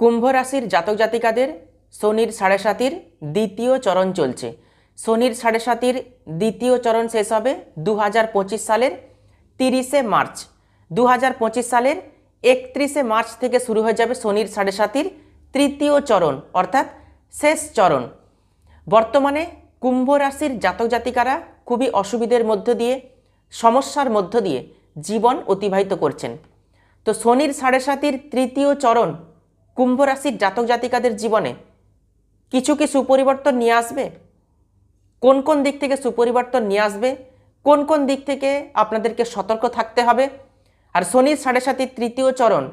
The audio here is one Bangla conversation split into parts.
কুম্ভ রাশির জাতক জাতিকাদের শনির সাড়ে সাতির দ্বিতীয় চরণ চলছে। শনির সাড়ে সাতির দ্বিতীয় চরণ শেষ হবে দু হাজার পঁচিশ সালের তিরিশে মার্চ। দু হাজার পঁচিশ সালের একত্রিশে মার্চ থেকে শুরু হয়ে যাবে শনির সাড়ে সাতির তৃতীয় চরণ, অর্থাৎ শেষ চরণ। বর্তমানে কুম্ভ রাশির জাতক জাতিকারা খুবই অসুবিধের মধ্য দিয়ে, সমস্যার মধ্য দিয়ে জীবন অতিবাহিত করছেন। তো শনির সাড়ে সাতির তৃতীয় চরণ কুম্ভ রাশির জাতক জাতিকাদের জীবনে কিছু কি সুপরিবর্তন নিয়ে আসবে? কোন কোন দিক থেকে সুপরিবর্তন নিয়ে আসবে? কোন কোন দিক থেকে আপনাদেরকে সতর্ক থাকতে হবে? আর শনির সাড়ে সাতির তৃতীয় চরণ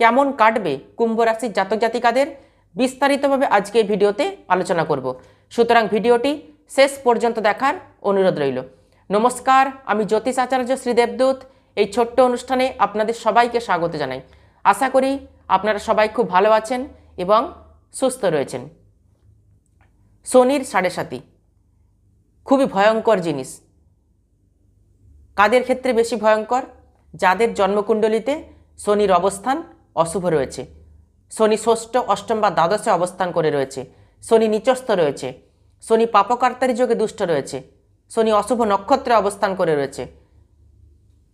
কেমন কাটবে কুম্ভ রাশির জাতক জাতিকাদের? বিস্তারিতভাবে আজকে ভিডিওতে আলোচনা করব। সুতরাং ভিডিওটি শেষ পর্যন্ত দেখার অনুরোধ রইল। নমস্কার, আমি জ্যোতিষ আচার্য শ্রীদেবদূত এই ছোট্ট অনুষ্ঠানে আপনাদের সবাইকে স্বাগত জানাই। আশা করি আপনারা সবাই খুব ভালো আছেন এবং সুস্থ রয়েছেন। শনির সাড়ে সাতি খুবই ভয়ঙ্কর জিনিস। কাদের ক্ষেত্রে বেশি ভয়ঙ্কর? যাদের জন্মকুণ্ডলিতে শনির অবস্থান অশুভ রয়েছে। শনি ষষ্ঠ, অষ্টম বা দ্বাদশে অবস্থান করে রয়েছে। শনি নিচস্থ রয়েছে। শনি পাপকার্তারি যোগে দুষ্ট রয়েছে। শনি অশুভ নক্ষত্রে অবস্থান করে রয়েছে।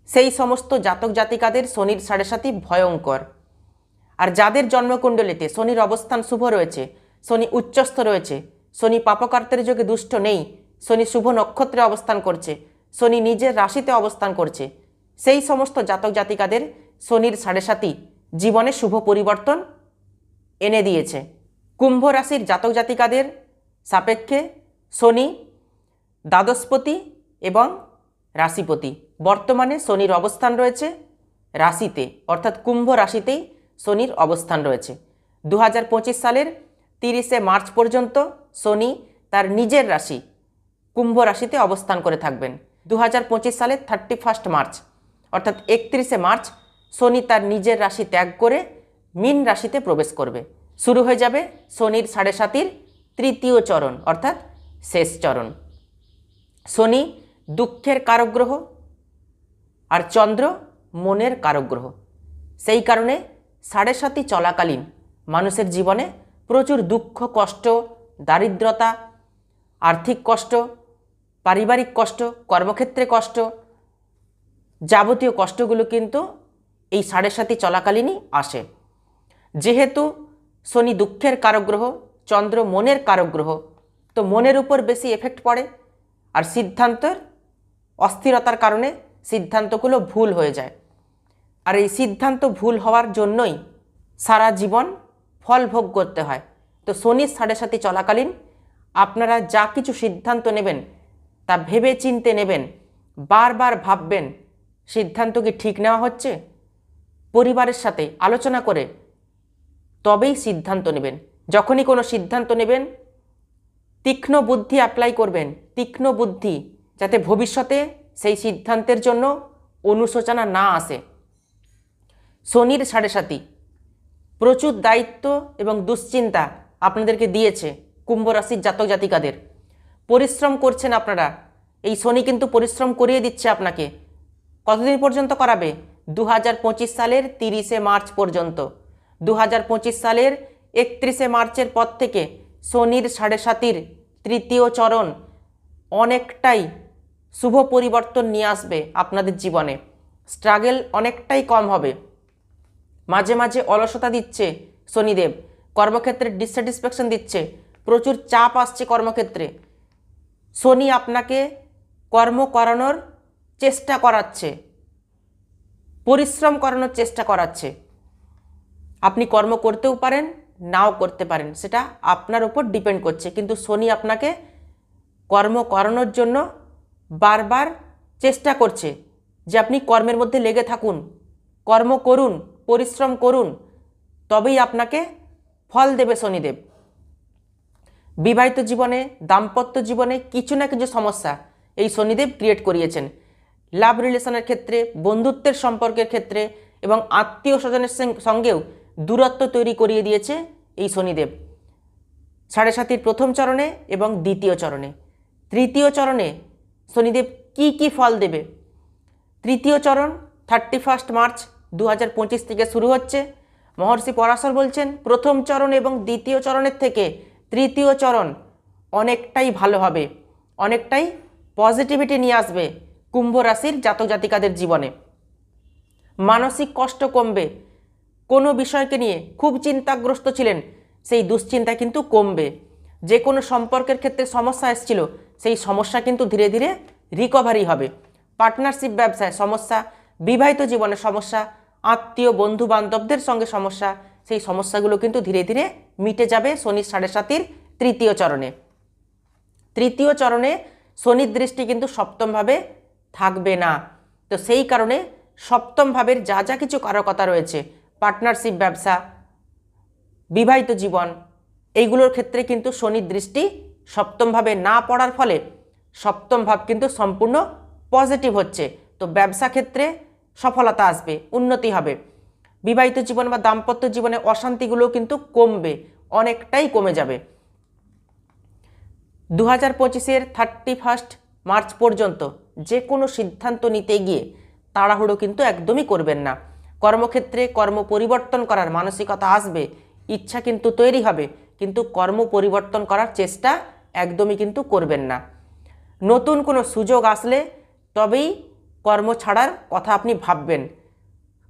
সেই সমস্ত জাতক জাতিকাদের শনির সাড়ে সাতি ভয়ঙ্কর। আর যাদের জন্মকুণ্ডলিতে শনির অবস্থান শুভ রয়েছে, শনি উচ্চস্থ রয়েছে, শনি পাপকার্তের যোগে দুষ্ট নেই, শনি শুভ নক্ষত্রে অবস্থান করছে, শনি নিজের রাশিতে অবস্থান করছে, সেই সমস্ত জাতক জাতিকাদের শনির সাড়ে সাতি জীবনে শুভ পরিবর্তন এনে দিয়েছে। কুম্ভ রাশির জাতক জাতিকাদের সাপেক্ষে শনি দ্বাদশপতি এবং রাশিপতি। বর্তমানে শনির অবস্থান রয়েছে রাশিতে, অর্থাৎ কুম্ভ রাশিতেই শনির অবস্থান রয়েছে। দু হাজার পঁচিশ সালের তিরিশে মার্চ পর্যন্ত শনি তার নিজের রাশি, কুম্ভ রাশিতে অবস্থান করে থাকবেন। দু হাজার পঁচিশ সালের থার্টি ফার্স্ট মার্চ, অর্থাৎ একত্রিশে মার্চ, শনি তার নিজের রাশি ত্যাগ করে মিন রাশিতে প্রবেশ করবে। শুরু হয়ে যাবে শনির সাড়ে সাতির তৃতীয় চরণ, অর্থাৎ শেষ চরণ। শনি দুঃখের কারগ্রহ আর চন্দ্র মনের কারগ্রহ। সেই কারণে সাড়ে সাতি চলাকালীন মানুষের জীবনে প্রচুর দুঃখ, কষ্ট, দারিদ্রতা, আর্থিক কষ্ট, পারিবারিক কষ্ট, কর্মক্ষেত্রে কষ্ট যাবতীয় কষ্টগুলো কিন্তু এই সাড়ে সাতি চলাকালীনই আসে। যেহেতু শনি দুঃখের কারগ্রহ, চন্দ্র মনের কারগ্রহ, তো মনের উপর বেশি এফেক্ট পড়ে আর সিদ্ধান্তের অস্থিরতার কারণে সিদ্ধান্তগুলো ভুল হয়ে যায়। আর এই সিদ্ধান্ত ভুল হওয়ার জন্যই সারা জীবন ফল ভোগ করতে হয়। তো শনির সাড়ে সাথে চলাকালীন আপনারা যা কিছু সিদ্ধান্ত নেবেন, তা ভেবে চিনতে নেবেন, বারবার ভাববেন, সিদ্ধান্ত কি ঠিক নেওয়া হচ্ছে? পরিবারের সাথে আলোচনা করে তবেই সিদ্ধান্ত নেবেন। যখনই কোনো সিদ্ধান্ত নেবেন, তীক্ষ্ণ বুদ্ধি অ্যাপ্লাই করবেন, তীক্ষ্ণ বুদ্ধি যাতে ভবিষ্যতে সেই সিদ্ধান্তের জন্য অনুশোচনা না আসে। শনির সাড়ে সাতি প্রচুর দায়িত্ব এবং দুশ্চিন্তা আপনাদেরকে দিয়েছে কুম্ভ রাশির জাতক জাতিকাদের। পরিশ্রম করছেন আপনারা। এই শনি কিন্তু পরিশ্রম করিয়ে দিচ্ছে আপনাকে। কতদিন পর্যন্ত করাবে? দু হাজার পঁচিশ সালের তিরিশে মার্চ পর্যন্ত। দু হাজার পঁচিশ সালের একত্রিশে মার্চের পর থেকে শনির সাড়ে সাতির তৃতীয় চরণ অনেকটাই শুভ পরিবর্তন নিয়ে আসবে আপনাদের জীবনে। স্ট্রাগেল অনেকটাই কম হবে। মাঝে মাঝে অলসতা দিচ্ছে শনিদেব, কর্মক্ষেত্রে ডিসস্যাটিসফ্যাকশন দিচ্ছে, প্রচুর চাপ আসছে কর্মক্ষেত্রে। শনি আপনাকে কর্ম করানোর চেষ্টা করাচ্ছে, পরিশ্রম করানোর চেষ্টা করাচ্ছে। আপনি কর্ম করতেও পারেন, নাও করতে পারেন, সেটা আপনার উপর ডিপেন্ড করছে। কিন্তু শনি আপনাকে কর্ম করানোর জন্য বারবার চেষ্টা করছে যে আপনি কর্মের মধ্যে লেগে থাকুন, কর্ম করুন পরিশ্রম করুন, তবেই আপনাকে ফল দেবে শনিদেব। বিবাহিত জীবনে, দাম্পত্য জীবনে কিছু না কিছু সমস্যা এই শনিদেব ক্রিয়েট করিয়েছেন। লাভ রিলেশনের ক্ষেত্রে, বন্ধুত্বের সম্পর্কের ক্ষেত্রে এবং আত্মীয় স্বজনের সঙ্গেও দূরত্ব তৈরি করিয়ে দিয়েছে এই শনিদেব। সাড়ে সাতির প্রথম চরণে এবং দ্বিতীয় চরণে। তৃতীয় চরণে শনিদেব কি কি ফল দেবে? তৃতীয় চরণ থার্টি ফার্স্ট মার্চ দু হাজার পঁচিশ থেকে শুরু হচ্ছে। মহর্ষি পরাশর বলছেন, প্রথম চরণ এবং দ্বিতীয় চরণের থেকে তৃতীয় চরণ অনেকটাই ভালো হবে, অনেকটাই পজিটিভিটি নিয়ে আসবে কুম্ভ রাশির জাতক জাতিকাদের জীবনে। মানসিক কষ্ট কমবে। কোনো বিষয়কে নিয়ে খুব চিন্তাগ্রস্ত ছিলেন, সেই দুশ্চিন্তা কিন্তু কমবে। যে কোনো সম্পর্কের ক্ষেত্রে সমস্যা এসেছিল, সেই সমস্যা কিন্তু ধীরে ধীরে রিকভারি হবে। পার্টনারশিপ ব্যবসায় সমস্যা, বিবাহিত জীবনে সমস্যা আত্মীয় বন্ধু বান্ধবদের সঙ্গে সমস্যা। সেই সমস্যাগুলো কিন্তু ধীরে ধীরে মিটে যাবে শনির সাড়ে সাতির তৃতীয় চরণে। তৃতীয় চরণে শনির দৃষ্টি কিন্তু সপ্তমভাবে থাকবে না। তো সেই কারণে সপ্তম ভাবের যা যা কিছু কারকতা রয়েছে পার্টনারশিপ ব্যবসা, বিবাহিত জীবন, এইগুলোর ক্ষেত্রে কিন্তু শনির দৃষ্টি সপ্তমভাবে না পড়ার ফলে সপ্তম ভাব কিন্তু সম্পূর্ণ পজিটিভ হচ্ছে। তো ব্যবসা ক্ষেত্রে সফলতা আসবে, উন্নতি হবে। বিবাহিত জীবন বা দাম্পত্য জীবনে অশান্তিগুলো কিন্তু কমবে, অনেকটাই কমে যাবে। দু হাজার পঁচিশের থার্টি ফার্স্ট মার্চ পর্যন্ত যে কোনো সিদ্ধান্ত নিতে গিয়ে তাড়াহুড়ো কিন্তু একদমই করবেন না। কর্মক্ষেত্রে কর্ম পরিবর্তন করার মানসিকতা আসবে, ইচ্ছা কিন্তু তৈরি হবে, কিন্তু কর্ম পরিবর্তন করার চেষ্টা একদমই কিন্তু করবেন না। নতুন কোনো সুযোগ আসলে তবেই কর্ম ছাড়ার কথা আপনি ভাববেন।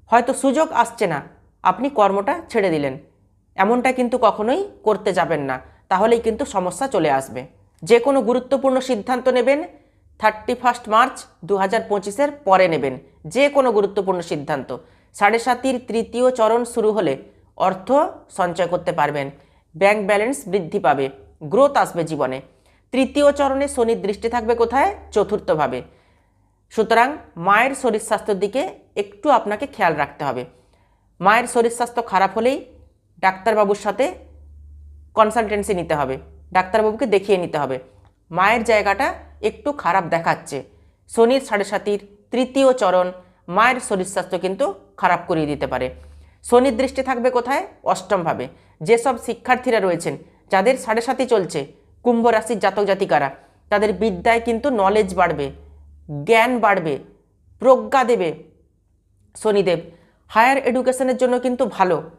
হয়তো সুযোগ আসছে না। আপনি কর্মটা ছেড়ে দিলেন। এমনটা কিন্তু কখনোই করতে যাবেন না। তাহলেই কিন্তু সমস্যা চলে আসবে। যে কোনো গুরুত্বপূর্ণ সিদ্ধান্ত নেবেন। থার্টি ফার্স্ট মার্চ দু হাজার পঁচিশের পরে নেবেন। যে কোনো গুরুত্বপূর্ণ সিদ্ধান্ত। সাড়ে সাতির তৃতীয় চরণ শুরু হলে অর্থ সঞ্চয় করতে পারবেন। ব্যাংক ব্যালেন্স বৃদ্ধি পাবে। গ্রোথ আসবে জীবনে। তৃতীয় চরণে শনির দৃষ্টি থাকবে কোথায়? চতুর্থভাবে। সুতরাং মায়ের শরীর স্বাস্থ্যের দিকে একটু আপনাকে খেয়াল রাখতে হবে। মায়ের শরীর স্বাস্থ্য খারাপ হলেই ডাক্তারবাবুর সাথে কনসালটেন্সি নিতে হবে, ডাক্তারবাবুকে দেখিয়ে নিতে হবে। মায়ের জায়গাটা একটু খারাপ দেখাচ্ছে। শনির সাড়ে সাতির তৃতীয় চরণ মায়ের শরীর স্বাস্থ্য কিন্তু খারাপ করিয়ে দিতে পারে। শনির দৃষ্টি থাকবে কোথায়? অষ্টমভাবে। যেসব শিক্ষার্থীরা রয়েছেন, যাদের সাড়ে সাতি চলছে কুম্ভ রাশির জাতক জাতিকারা, তাদের বিদ্যায় কিন্তু নলেজ বাড়বে। জ্ঞান বাড়বে, প্রজ্ঞা দেবে শনিদেব। হায়ার এডুকেশনের জন্য কিন্তু ভালো।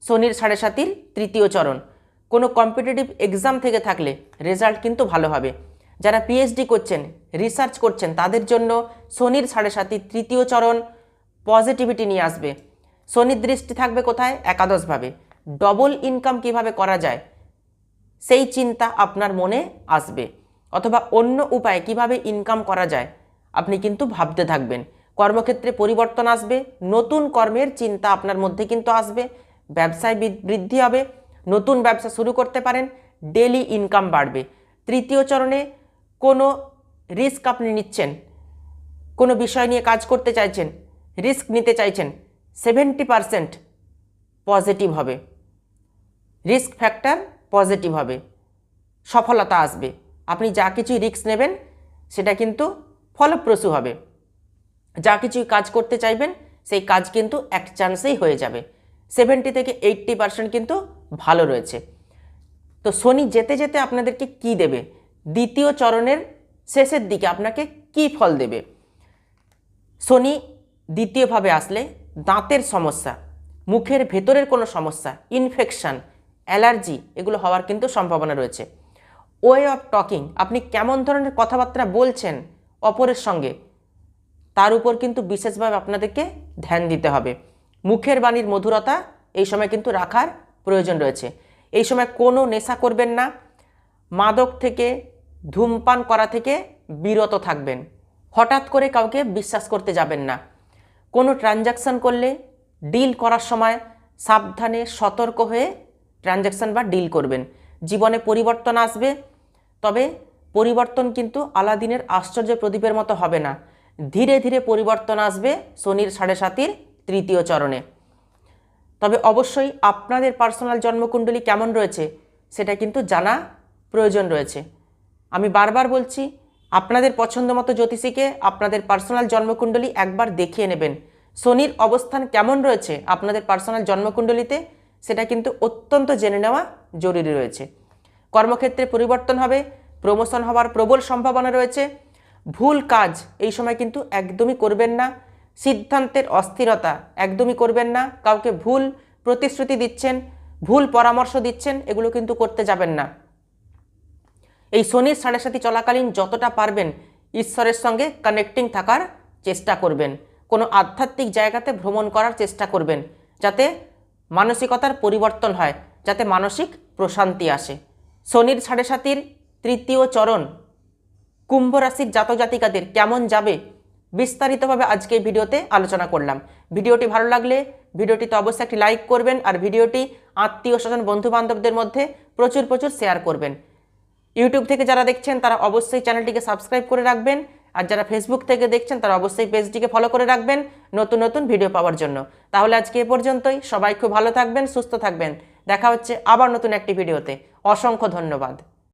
শনির সাড়ে সাতির তৃতীয় চরণ। কোনো কম্পিটিটিভ এক্সাম থেকে থাকলে রেজাল্ট কিন্তু ভালো হবে। যারা পিএইচডি করছেন, রিসার্চ করছেন, তাদের জন্য শনির সাড়ে সাতির তৃতীয় চরণ পজিটিভিটি নিয়ে আসবে। শনির দৃষ্টি থাকবে কোথায়? একাদশভাবে। ডবল ইনকাম কীভাবে করা যায়? সেই চিন্তা আপনার মনে আসবে। অথবা অন্য উপায়ে কীভাবে ইনকাম করা যায়? আপনি কিন্তু ভাবতে থাকবেন। কর্মক্ষেত্রে পরিবর্তন আসবে, নতুন কর্মের চিন্তা আপনার মধ্যে কিন্তু আসবে, ব্যবসায় বৃদ্ধি হবে, নতুন ব্যবসা শুরু করতে পারেন ডেলি ইনকাম বাড়বে। তৃতীয় চরণে কোনো রিস্ক আপনি নিচ্ছেন, কোনো বিষয় নিয়ে কাজ করতে চাইছেন রিস্ক নিতে চাইছেন সেভেন্টি পারসেন্ট পজিটিভ হবে। রিস্ক ফ্যাক্টর পজিটিভ হবে। সফলতা আসবে। আপনি যা কিছুই রিস্ক নেবেন, সেটা কিন্তু ফলপ্রসূ হবে। যা কিছুই কাজ করতে চাইবেন, সেই কাজ কিন্তু এক চান্সেই হয়ে যাবে। সেভেন্টি থেকে এইট্টি পার্সেন্ট কিন্তু ভালো রয়েছে। তো শনি যেতে যেতে আপনাদেরকে কি দেবে? দ্বিতীয় চরণের শেষের দিকে আপনাকে কি ফল দেবে? শনি দ্বিতীয়ভাবে আসলে দাঁতের সমস্যা, মুখের ভেতরের কোনো সমস্যা ইনফেকশন অ্যালার্জি এগুলো হওয়ার কিন্তু সম্ভাবনা রয়েছে। ওয়ে অফ টকিং আপনি কেমন ধরনের কথাবার্তা বলছেন অপরের সঙ্গে। তার উপর কিন্তু বিশেষভাবে আপনাদেরকে ধ্যান দিতে হবে। মুখের বাণীর মধুরতা এই সময় কিন্তু রাখার প্রয়োজন রয়েছে। এই সময় কোনো নেশা করবেন না। মাদক থেকে, ধূমপান করা থেকে বিরত থাকবেন। হঠাৎ করে কাউকে বিশ্বাস করতে যাবেন না। কোনো ট্রানজাকশান করলে, ডিল করার সময় সাবধানে সতর্ক হয়ে ট্রানজাকশান বা ডিল করবেন। জীবনে পরিবর্তন আসবে। তবে পরিবর্তন কিন্তু আলাদিনের আশ্চর্য প্রদীপের মতো হবে না। ধীরে ধীরে পরিবর্তন আসবে শনির সাড়ে সাতির তৃতীয় চরণে। তবে অবশ্যই আপনাদের পার্সোনাল জন্মকুণ্ডলী কেমন রয়েছে, সেটা কিন্তু জানা প্রয়োজন রয়েছে। আমি বারবার বলছি, আপনাদের পছন্দ মতো জ্যোতিষীকে আপনাদের পার্সোনাল জন্মকুণ্ডলী একবার দেখিয়ে নেবেন। শনির অবস্থান কেমন রয়েছে আপনাদের পার্সোনাল জন্মকুণ্ডলীতে, সেটা কিন্তু অত্যন্ত জেনে নেওয়া জরুরি রয়েছে। কর্মক্ষেত্রে পরিবর্তন হবে প্রমোশন হওয়ার প্রবল সম্ভাবনা রয়েছে। ভুল কাজ এই সময় কিন্তু একদমই করবেন না। সিদ্ধান্তের অস্থিরতা একদমই করবেন না। কাউকে ভুল প্রতিশ্রুতি দিচ্ছেন, ভুল পরামর্শ দিচ্ছেন, এগুলো কিন্তু করতে যাবেন না। এই শনির সাড়ে সাথী চলাকালীন যতটা পারবেন ঈশ্বরের সঙ্গে কানেক্টিং থাকার চেষ্টা করবেন। কোনো আধ্যাত্মিক জায়গাতে ভ্রমণ করার চেষ্টা করবেন যাতে মানসিকতার পরিবর্তন হয়, যাতে মানসিক প্রশান্তি আসে। শনির সাড়ে সাতির তৃতীয় চরণ। কুম্ভ রাশির জাতক জাতিকাদের কেমন যাবে? বিস্তারিতভাবে আজকে ভিডিওতে আলোচনা করলাম। ভিডিওটি ভালো লাগলে ভিডিওটিতে অবশ্যই একটি লাইক করবেন আর ভিডিওটি আত্মীয় স্বজন বন্ধু বান্ধবদের মধ্যে প্রচুর প্রচুর শেয়ার করবেন। ইউটিউব থেকে যারা দেখছেন, তারা অবশ্যই চ্যানেলটিকে সাবস্ক্রাইব করে রাখবেন আর যারা ফেসবুক থেকে দেখছেন, তারা অবশ্যই পেজটিকে ফলো করে রাখবেন নতুন নতুন ভিডিও পাওয়ার জন্য। তাহলে আজকে এ পর্যন্তই। সবাই খুব ভালো থাকবেন, সুস্থ থাকবেন। দেখা হচ্ছে আবার নতুন একটি ভিডিওতে। অসংখ্য ধন্যবাদ।